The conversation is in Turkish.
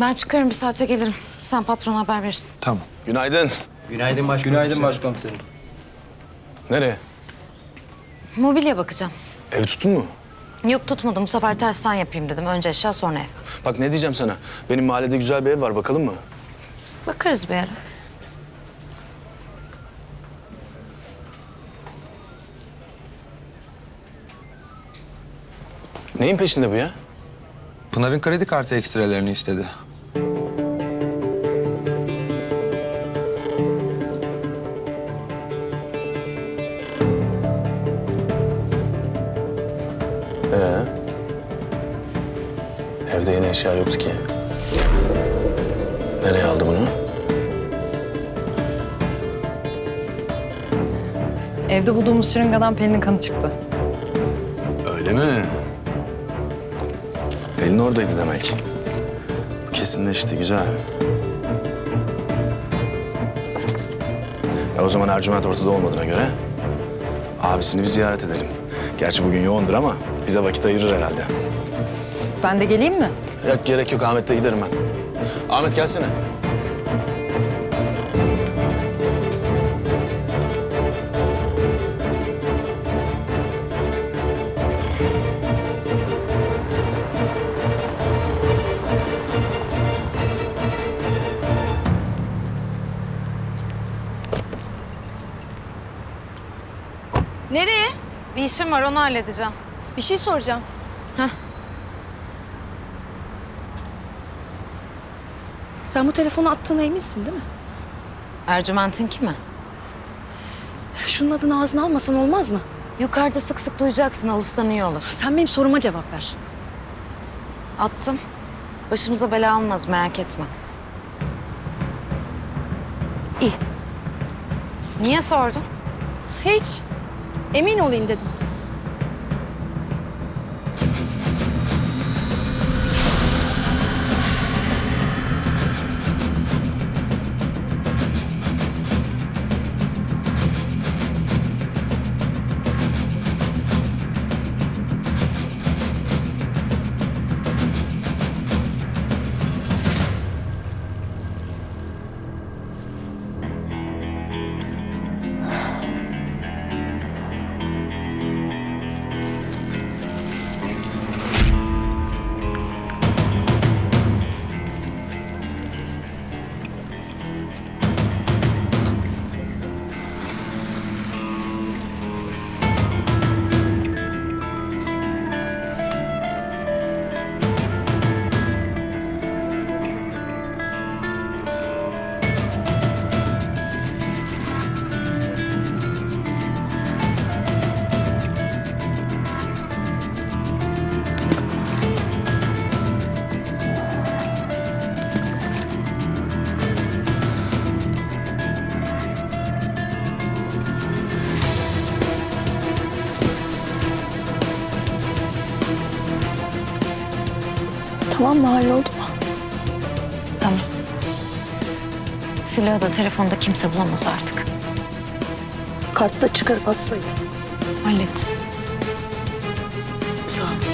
Ben çıkıyorum bir saate gelirim. Sen patrona haber verirsin. Tamam. Günaydın. Günaydın başkomiserim. Günaydın başkomiserim. Nereye? Mobilya bakacağım. Ev tuttun mu? Yok tutmadım. Bu sefer tersten yapayım dedim. Önce eşya sonra ev. Bak ne diyeceğim sana. Benim mahallede güzel bir ev var. Bakalım mı? Bakarız bir ara. Neyin peşinde bu ya? Pınar'ın kredi kartı ekstrelerini istedi. Ee? Evde yeni eşya yoktu ki. Nereye aldı bunu? Evde bulduğumuz şırıngadan Pelin'in kanı çıktı. Öyle mi? Pelin oradaydı demek. Bu kesinleşti. Güzel. E o zaman Ercüment ortada olmadığına göre abisini bir ziyaret edelim. Gerçi bugün yoğundur ama bize vakit ayırır herhalde. Ben de geleyim mi? Yok gerek yok Ahmet'le giderim ben. Ahmet gelsene. Nereye? Bir işim var onu halledeceğim. Bir şey soracağım. Heh. Sen bu telefonu attığına eminsin değil mi? Ercüment'in mi? Şunun adını ağzına almasan olmaz mı? Yukarıda sık sık duyacaksın. Alışsan iyi olur. Sen benim soruma cevap ver. Attım. Başımıza bela almaz merak etme. İyi. Niye sordun? Hiç. Emin olayım dedim. Tamam mı? Halloldu mu? Tamam. Silahı da telefonda kimse bulamaz artık. Kartı da çıkarıp atsaydın. Hallettim. Sağ ol.